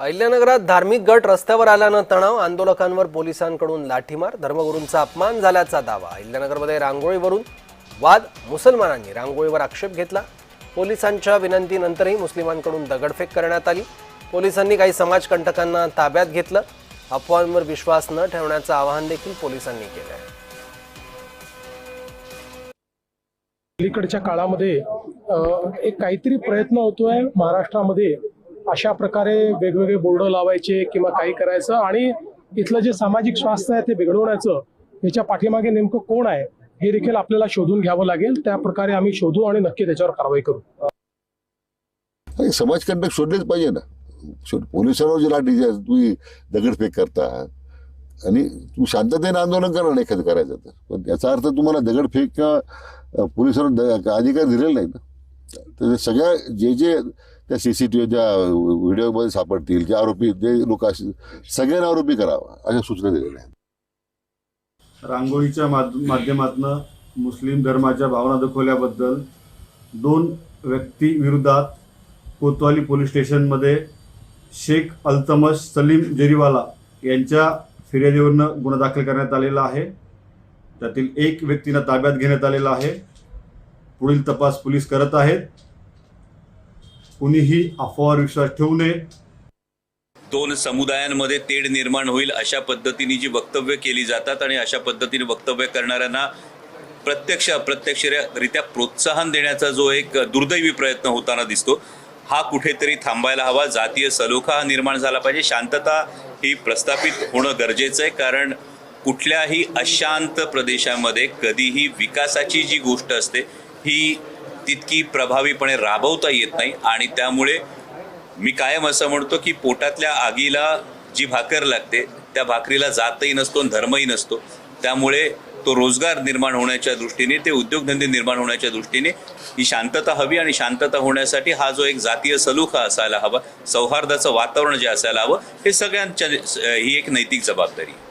अहिल्यानगरात धार्मिक गट रस्त्यावर आल्यानं तणाव आंदोलकांवर पोलिसांकडून लाठीमार धर्मगुरूंचा अपमान झाल्याचा दावा. अहिल्यानगरमध्ये रांगोळीवरून वाद मुसलमानांनी रांगोळीवर आक्षेप घेतला. पोलिसांच्या विनंतीनंतरही मुस्लिमांकडून दगडफेक करण्यात आली. पोलिसांनी काही समाजकंटकांना ताब्यात घेतलं. अफवांवर विश्वास न ठेवण्याचं आवाहन देखील पोलिसांनी केलं आहे अलीकडच्या काळामध्ये एक काहीतरी प्रयत्न होतोय महाराष्ट्रामध्ये. अशा प्रकारे वेगवेगळे बोर्ड लावायचे किंवा काही करायचं आणि इथलं जे सामाजिक स्वास्थ्य आहे ते बिघडवण्याचं याच्या पाठीमागे नेमकं कोण आहे हे देखील आपल्याला शोधून घ्यावं लागेल. त्या प्रकारे आम्ही शोधू आणि नक्की त्याच्यावर कारवाई करू. आणि समाजकंटक शोधलेच पाहिजे ना. पोलिसांवर जे लाठी तुम्ही दगडफेक करता. आणि तू शांततेने आंदोलन करा एखादं करायचं तर. पण याचा अर्थ तुम्हाला दगडफेक किंवा पोलिसांना अधिकार दिलेला नाही ना. तर सगळ्या जे जे त्या सी सी टी व्हीच्या व्हिडिओमध्ये सापडतील जे आरोपी जे लोक असतील सगळ्यांना आरोपी करावा अशा सूचना दिलेल्या आहेत. रांगोळीच्या माध्यमातून मुस्लिम धर्माच्या भावना दाखवल्याबद्दल दोन व्यक्ती विरोधात कोतवाली पोलीस स्टेशनमध्ये शेख अल्तमश सलीम जेरीवाला यांच्या फिर्यादीवरनं गुन्हा दाखल करण्यात आलेला आहे. त्यातील एक व्यक्तींना ताब्यात घेण्यात आलेला आहे. पुढील तपास पोलीस करत आहेत. कुणीही अफवावर विश्वास ठेवू नये. दोन समुदायांमध्ये तेढ निर्माण होईल अशा पद्धतीने जी वक्तव्य केली जातात आणि अशा पद्धतीने वक्तव्य करणाऱ्यांना प्रत्यक्ष अप्रत्यक्षरित्या प्रोत्साहन देण्याचा जो एक दुर्दैवी प्रयत्न होताना दिसतो. हा कुठेतरी थांबायला हवा. जातीय सलोखा हा निर्माण झाला पाहिजे. शांतता ही प्रस्थापित होणं गरजेचं आहे. कारण कुठल्याही अशांत प्रदेशामध्ये कधीही विकासाची जी गोष्ट असते ही तितकी प्रभावीपणे राबवता येत नाही आणि त्यामुळे मी कायम असं म्हणतो की पोटातल्या आगीला जी भाकर लागते त्या भाकरीला जातही नसतो धर्मही नसतो त्यामुळे तो रोजगार निर्माण होण्याच्या दृष्टीने ते उद्योगधंदे निर्माण होण्याच्या दृष्टीने ही शांतता हवी आणि शांतता होण्यासाठी हा जो एक जातीय सलोखा असायला हवा सौहार्दाचं वातावरण जे असायला हवं हे सगळ्यांच्या ही एक नैतिक जबाबदारी आहे.